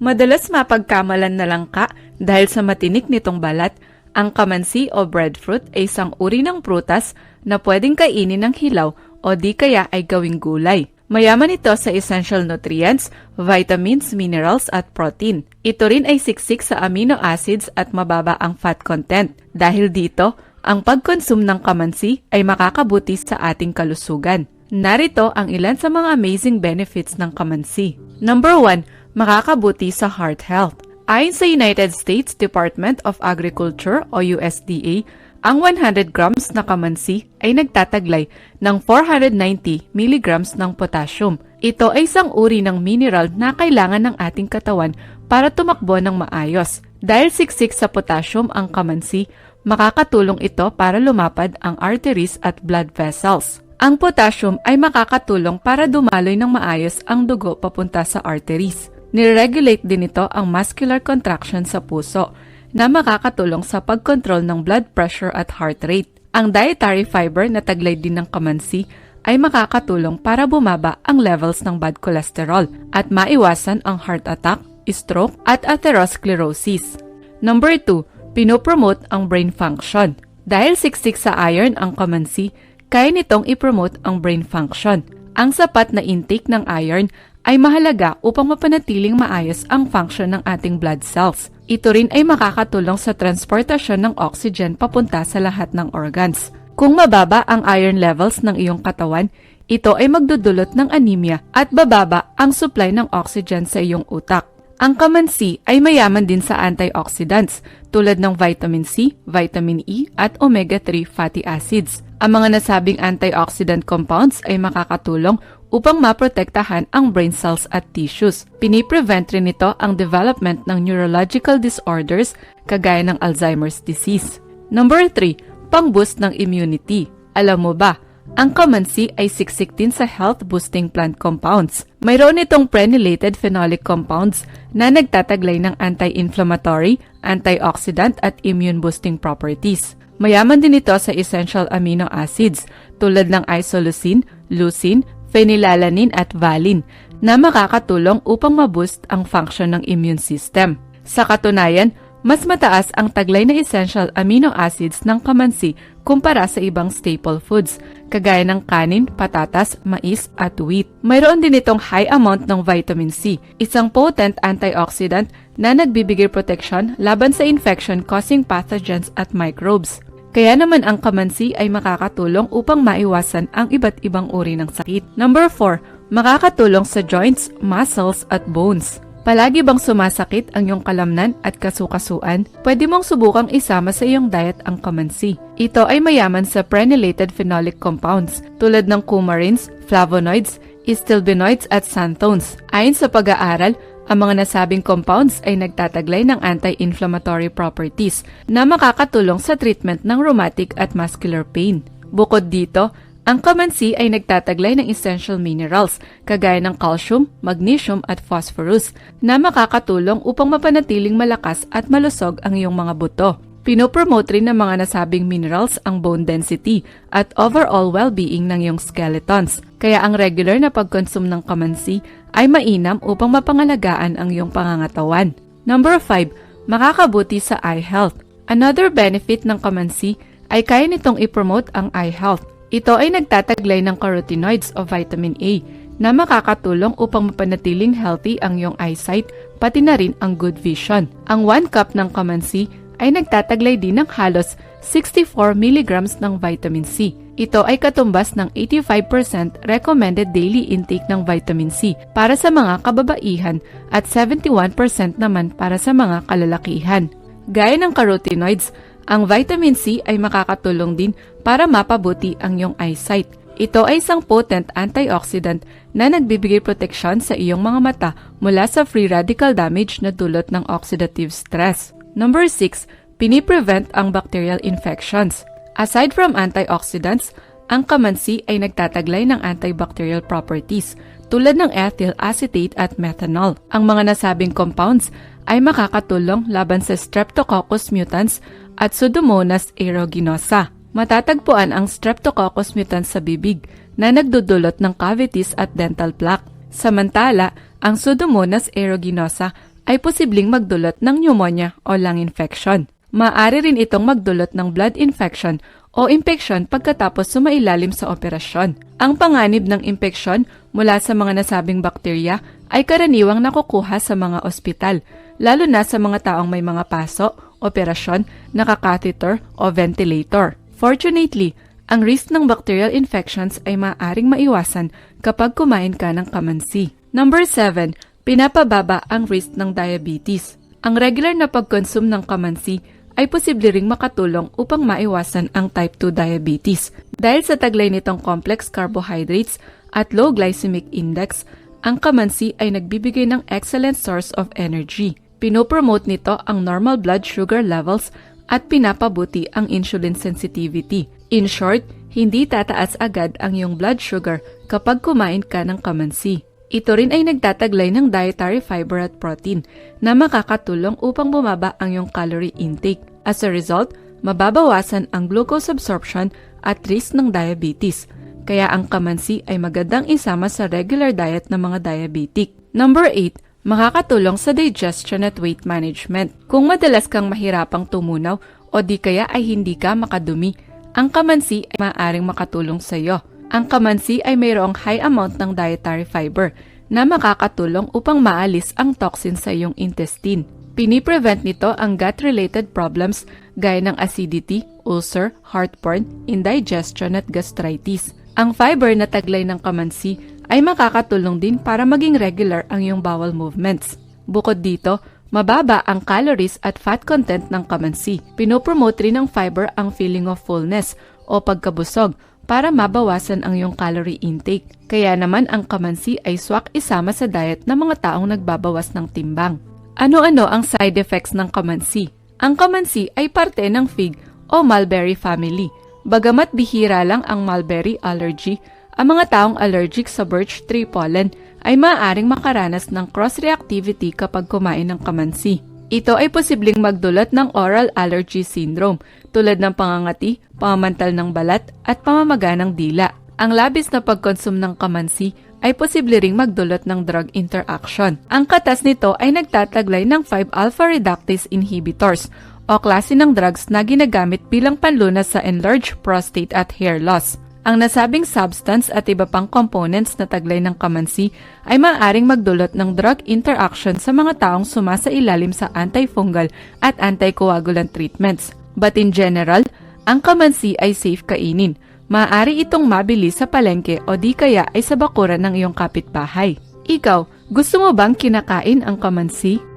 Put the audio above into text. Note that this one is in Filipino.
Madalas mapagkamalan na lang ka dahil sa matinik nitong balat. Ang kamansi o breadfruit ay isang uri ng prutas na pwedeng kainin ng hilaw o di kaya ay gawing gulay. Mayaman ito sa essential nutrients, vitamins, minerals at protein. Ito rin ay siksik sa amino acids at mababa ang fat content. Dahil dito, ang pagkonsum ng kamansi ay makakabuti sa ating kalusugan. Narito ang ilan sa mga amazing benefits ng kamansi. Number 1, makakabuti sa heart health. Ayon sa United States Department of Agriculture o USDA, ang 100 grams na kamansi ay nagtataglay ng 490 milligrams ng potassium. Ito ay isang uri ng mineral na kailangan ng ating katawan para tumakbo ng maayos. Dahil siksik sa potassium ang kamansi, makakatulong ito para lumapad ang arteries at blood vessels. Ang potassium ay makakatulong para dumaloy ng maayos ang dugo papunta sa arteries. Nireregulate din ito ang muscular contraction sa puso na makakatulong sa pagkontrol ng blood pressure at heart rate. Ang dietary fiber na taglay din ng kamansi ay makakatulong para bumaba ang levels ng bad cholesterol at maiwasan ang heart attack, stroke at atherosclerosis. Number 2, pinopromote ang brain function. Dahil siksik sa iron ang kamansi, kaya nitong ipromote ang brain function. Ang sapat na intake ng iron ay mahalaga upang mapanatiling maayos ang function ng ating blood cells. Ito rin ay makakatulong sa transportasyon ng oxygen papunta sa lahat ng organs. Kung mababa ang iron levels ng iyong katawan, ito ay magdudulot ng anemia at bababa ang supply ng oxygen sa iyong utak. Ang kamansi ay mayaman din sa antioxidants tulad ng vitamin C, vitamin E at omega-3 fatty acids. Ang mga nasabing antioxidant compounds ay makakatulong upang maprotektahan ang brain cells at tissues. Piniprevent rin ito ang development ng neurological disorders kagaya ng Alzheimer's disease. Number 3, pang-boost ng immunity. Alam mo ba, ang kamansi ay siksik din sa health-boosting plant compounds. Mayroon itong prenulated phenolic compounds na nagtataglay ng anti-inflammatory, antioxidant at immune-boosting properties. Mayaman din ito sa essential amino acids tulad ng isoleucine, leucine, phenylalanin at valine na makakatulong upang maboost ang function ng immune system. Sa katunayan, mas mataas ang taglay na essential amino acids ng kamansi kumpara sa ibang staple foods, kagaya ng kanin, patatas, mais at wheat. Mayroon din itong high amount ng vitamin C, isang potent antioxidant na nagbibigay protection laban sa infection-causing pathogens at microbes. Kaya naman ang kamansi ay makakatulong upang maiwasan ang iba't ibang uri ng sakit. Number 4, makakatulong sa joints, muscles at bones. Palagi bang sumasakit ang iyong kalamnan at kasukasuan? Pwede mong subukang isama sa iyong diet ang kamansi. Ito ay mayaman sa prenulated phenolic compounds tulad ng coumarins, flavonoids, stilbenoids at xanthones. Ayon sa pag-aaral, ang mga nasabing compounds ay nagtataglay ng anti-inflammatory properties na makakatulong sa treatment ng rheumatic at muscular pain. Bukod dito, ang kamansi ay nagtataglay ng essential minerals kagaya ng calcium, magnesium at phosphorus na makakatulong upang mapanatiling malakas at malusog ang iyong mga buto. Pinopromote rin ng mga nasabing minerals ang bone density at overall well-being ng iyong skeletons. Kaya ang regular na pagkonsum ng kamansi ay mainam upang mapangalagaan ang iyong pangangatawan. Number 5, makakabuti sa eye health. Another benefit ng kamansi ay kaya nitong ipromote ang eye health. Ito ay nagtataglay ng carotenoids o vitamin A na makakatulong upang mapanatiling healthy ang iyong eyesight pati na rin ang good vision. Ang 1 cup ng kamansi ay nagtataglay din ng halos 64 mg ng vitamin C. Ito ay katumbas ng 85% recommended daily intake ng vitamin C para sa mga kababaihan at 71% naman para sa mga kalalakihan. Gaya ng carotenoids, ang vitamin C ay makakatulong din para mapabuti ang iyong eyesight. Ito ay isang potent antioxidant na nagbibigay proteksyon sa iyong mga mata mula sa free radical damage na dulot ng oxidative stress. Number 6, piniprevent ang bacterial infections. Aside from antioxidants, ang kamansi ay nagtataglay ng antibacterial properties tulad ng ethyl acetate at methanol. Ang mga nasabing compounds ay makakatulong laban sa Streptococcus mutans at Pseudomonas aeruginosa. Matatagpuan ang Streptococcus mutans sa bibig na nagdudulot ng cavities at dental plaque. Samantala, ang Pseudomonas aeruginosa ay posibleng magdulot ng pneumonia o lung infection. Maaari rin itong magdulot ng blood infection o impeksyon pagkatapos sumailalim sa operasyon. Ang panganib ng impeksyon mula sa mga nasabing bakterya ay karaniwang nakukuha sa mga ospital, lalo na sa mga taong may mga paso, operasyon, nakakatheter o ventilator. Fortunately, ang risk ng bacterial infections ay maaaring maiwasan kapag kumain ka ng kamansi. Number 7. Pinapababa ang risk ng diabetes. Ang regular na pagkonsume ng kamansi ay posible ring makatulong upang maiwasan ang type 2 diabetes. Dahil sa taglay nitong complex carbohydrates at low glycemic index, ang kamansi ay nagbibigay ng excellent source of energy. Pinopromote nito ang normal blood sugar levels at pinapabuti ang insulin sensitivity. In short, hindi tataas agad ang iyong blood sugar kapag kumain ka ng kamansi. Ito rin ay nagtataglay ng dietary fiber at protein na makakatulong upang bumaba ang iyong calorie intake. As a result, mababawasan ang glucose absorption at risk ng diabetes. Kaya ang kamansi ay magandang isama sa regular diet ng mga diabetic. Number 8, makakatulong sa digestion at weight management. Kung madalas kang mahirapang tumunaw o di kaya ay hindi ka makadumi, ang kamansi ay maaaring makatulong sa iyo. Ang kamansi ay mayroong high amount ng dietary fiber na makakatulong upang maalis ang toxin sa iyong intestine. Piniprevent nito ang gut-related problems gaya ng acidity, ulcer, heartburn, indigestion at gastritis. Ang fiber na taglay ng kamansi ay makakatulong din para maging regular ang iyong bowel movements. Bukod dito, mababa ang calories at fat content ng kamansi. Pinopromote rin ng fiber ang feeling of fullness o pagkabusog para mabawasan ang iyong calorie intake. Kaya naman ang kamansi ay swak isama sa diet ng mga taong nagbabawas ng timbang. Ano-ano ang side effects ng kamansi? Ang kamansi ay parte ng fig o mulberry family. Bagamat bihira lang ang mulberry allergy, ang mga taong allergic sa birch tree pollen ay maaaring makaranas ng cross-reactivity kapag kumain ng kamansi. Ito ay posibleng magdulot ng oral allergy syndrome tulad ng pangangati, pamamantal ng balat at pamamaga ng dila. Ang labis na pagkonsum ng kamansi ay posible ring magdulot ng drug interaction. Ang katas nito ay nagtataglay ng 5-alpha reductase inhibitors o klase ng drugs na ginagamit bilang panlunas sa enlarged prostate at hair loss. Ang nasabing substance at iba pang components na taglay ng kamansi ay maaaring magdulot ng drug interaction sa mga taong sumasailalim sa antifungal at anticoagulant treatments. But in general, ang kamansi ay safe kainin. Maaari itong mabili sa palengke o di kaya ay sa bakuran ng iyong kapitbahay. Ikaw, gusto mo bang kinakain ang kamansi?